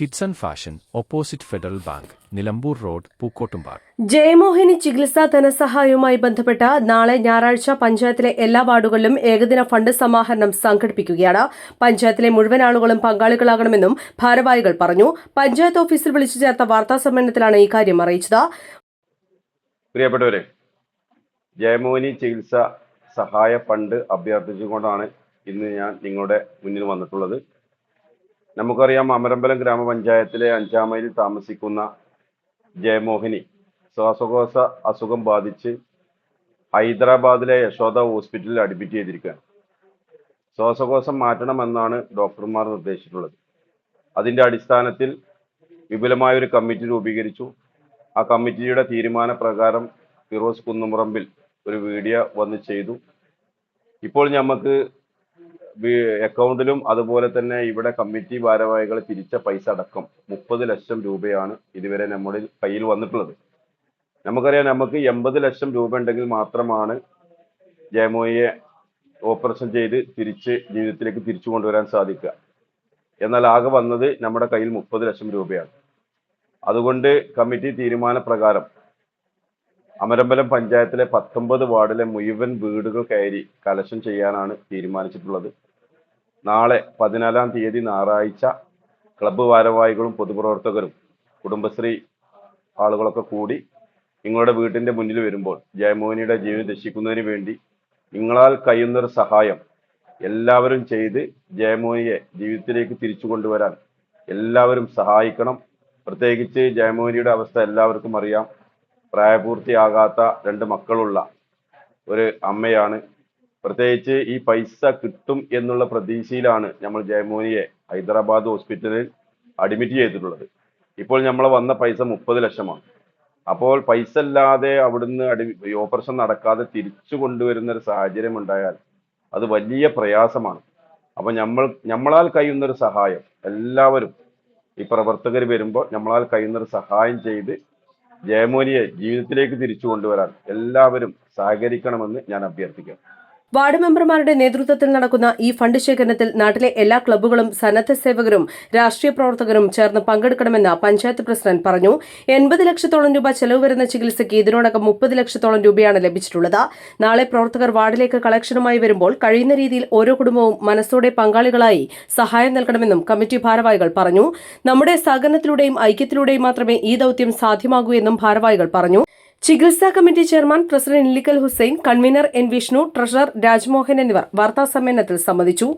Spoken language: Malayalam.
Kidson fashion opposite Federal Bank Nilambur road Pookkottumpadam. Jayamohini ചികിത്സാ ധനസഹായവുമായി ബന്ധപ്പെട്ട് നാളെ ഞായറാഴ്ച പഞ്ചായത്തിലെ എല്ലാ വാർഡുകളിലും ഏകദിന ഫണ്ട് സമാഹരണം സംഘടിപ്പിക്കുകയാണ്. പഞ്ചായത്തിലെ മുഴുവൻ ആളുകളും പങ്കാളികളാകണമെന്നും ഭാരവാഹികൾ പറഞ്ഞു. പഞ്ചായത്ത് ഓഫീസിൽ വിളിച്ചു ചേർത്ത വാർത്താ സമ്മേളനത്തിലാണ് ഇക്കാര്യം അറിയിച്ചത്. പ്രിയപ്പെട്ടവരെ ജയമോഹിനി ചികിത്സ സഹായ ഫണ്ട് അഭ്യർത്ഥിച്ചുകൊണ്ടാണ് ഇന്ന് ഞാൻ നിങ്ങളുടെ മുന്നിൽ വന്നിട്ടുള്ളത്. നമുക്കറിയാം അമരമ്പലം ഗ്രാമപഞ്ചായത്തിലെ അഞ്ചാം മൈലിൽ താമസിക്കുന്ന ജയമോഹിനി ശ്വാസകോശ അസുഖം ബാധിച്ച് ഹൈദരാബാദിലെ യശോദ ഹോസ്പിറ്റലിൽ അഡ്മിറ്റ് ചെയ്തിരിക്കുകയാണ്. ശ്വാസകോശം മാറ്റണമെന്നാണ് ഡോക്ടർമാർ നിർദ്ദേശിച്ചിട്ടുള്ളത്. അതിന്റെ അടിസ്ഥാനത്തിൽ വിപുലമായ ഒരു കമ്മിറ്റി രൂപീകരിച്ചു. ആ കമ്മിറ്റിയുടെ തീരുമാനപ്രകാരം ഫിറോസ് കുന്നുമുറമ്പിൽ ഒരു വീഡിയോ വന്ന് ചെയ്തു. ഇപ്പോൾ നമുക്ക് അക്കൗണ്ടിലും അതുപോലെ തന്നെ ഇവിടെ കമ്മിറ്റി ഭാരവാഹികൾ തിരിച്ച പൈസ അടക്കം മുപ്പത് ലക്ഷം രൂപയാണ് ഇതുവരെ നമ്മുടെ കയ്യിൽ വന്നിട്ടുള്ളത്. നമുക്കറിയാം നമുക്ക് എൺപത് ലക്ഷം രൂപ ഉണ്ടെങ്കിൽ മാത്രമാണ് ജയമോയെ ഓപ്പറേഷൻ ചെയ്ത് തിരിച്ച് ജീവിതത്തിലേക്ക് തിരിച്ചു കൊണ്ടുവരാൻ സാധിക്കുക. എന്നാൽ ആകെ വന്നത് നമ്മുടെ കയ്യിൽ മുപ്പത് ലക്ഷം രൂപയാണ്. അതുകൊണ്ട് കമ്മിറ്റി തീരുമാനപ്രകാരം അമരമ്പലം പഞ്ചായത്തിലെ പത്തൊമ്പത് വാർഡിലെ മുഴുവൻ വീടുകൾ കയറി കലശം ചെയ്യാനാണ് തീരുമാനിച്ചിട്ടുള്ളത്. നാളെ പതിനാലാം തീയതി ഞായറാഴ്ച ക്ലബ്ബ് ഭാരവാഹികളും പൊതുപ്രവർത്തകരും കുടുംബശ്രീ ആളുകളൊക്കെ കൂടി നിങ്ങളുടെ വീട്ടിന്റെ മുന്നിൽ വരുമ്പോൾ ജയമോഹിനിയുടെ ജീവൻ രക്ഷിക്കുന്നതിന് വേണ്ടി നിങ്ങളാൽ കഴിയുന്നൊരു സഹായം എല്ലാവരും ചെയ്ത് ജയമോഹിനിയെ ജീവിതത്തിലേക്ക് തിരിച്ചു കൊണ്ടുവരാൻ എല്ലാവരും സഹായിക്കണം. പ്രത്യേകിച്ച് ജയമോഹിനിയുടെ അവസ്ഥ എല്ലാവർക്കും അറിയാം. പ്രായപൂർത്തിയാകാത്ത രണ്ട് മക്കളുള്ള ഒരു അമ്മയാണ് പ്രത്യേകിച്ച് ഈ പൈസ കിട്ടും എന്നുള്ള പ്രതീക്ഷയിലാണ് നമ്മൾ ജയമോനിയെ ഹൈദരാബാദ് ഹോസ്പിറ്റലിൽ അഡ്മിറ്റ് ചെയ്തിട്ടുള്ളത്. ഇപ്പോൾ നമ്മൾ വന്ന പൈസ മുപ്പത് ലക്ഷമാണ്. അപ്പോൾ പൈസ അല്ലാതെ അവിടുന്ന് അടി ഓപ്പറേഷൻ നടക്കാതെ തിരിച്ചു കൊണ്ടുവരുന്ന ഒരു സാഹചര്യം ഉണ്ടായാൽ അത് വലിയ പ്രയാസമാണ്. അപ്പൊ നമ്മൾ നമ്മളാൽ കഴിയുന്ന ഒരു സഹായം എല്ലാവരും ഈ പ്രവർത്തകർ വരുമ്പോൾ നമ്മളാൽ കഴിയുന്ന ഒരു സഹായം ചെയ്ത് ജയമോനിയെ ജീവിതത്തിലേക്ക് തിരിച്ചു കൊണ്ടുവരാൻ എല്ലാവരും സഹകരിക്കണമെന്ന് ഞാൻ അഭ്യർത്ഥിക്കാം വാർഡ് മെമ്പർമാരുടെ നേതൃത്വത്തിൽ നടക്കുന്ന ഈ ഫണ്ട് ശേഖരണത്തിൽ നാട്ടിലെ എല്ലാ ക്ലബ്ബുകളും സന്നദ്ധ സേവകരും രാഷ്ട്രീയ പ്രവർത്തകരും ചേർന്ന് പങ്കെടുക്കണമെന്ന് പഞ്ചായത്ത് പ്രസിഡന്റ് പറഞ്ഞു. എൺപത് ലക്ഷത്തോളം രൂപ ചെലവ് വരുന്ന ചികിത്സയ്ക്ക് ഇതിനോടകം മുപ്പത് ലക്ഷത്തോളം രൂപയാണ് ലഭിച്ചിട്ടുള്ളത്. നാളെ പ്രവർത്തകർ വാർഡിലേക്ക് കളക്ഷനുമായി വരുമ്പോൾ കഴിയുന്ന രീതിയിൽ ഓരോ കുടുംബവും മനസ്സോടെ പങ്കാളികളായി സഹായം നൽകണമെന്നും കമ്മിറ്റി ഭാരവാഹികൾ പറഞ്ഞു. നമ്മുടെ സഹകരണത്തിലൂടെയും ഐക്യത്തിലൂടെയും മാത്രമേ ഈ ദൌത്യം സാധ്യമാകൂ എന്നും ഭാരവാഹികൾ പറഞ്ഞു. ചികിത്സാ committee chairman president Illikkal Hussain convener N Vishnu treasurer Rajmohan എന്നിവർ വാർത്താ സമ്മേളനത്തിൽ സംബന്ധിച്ചു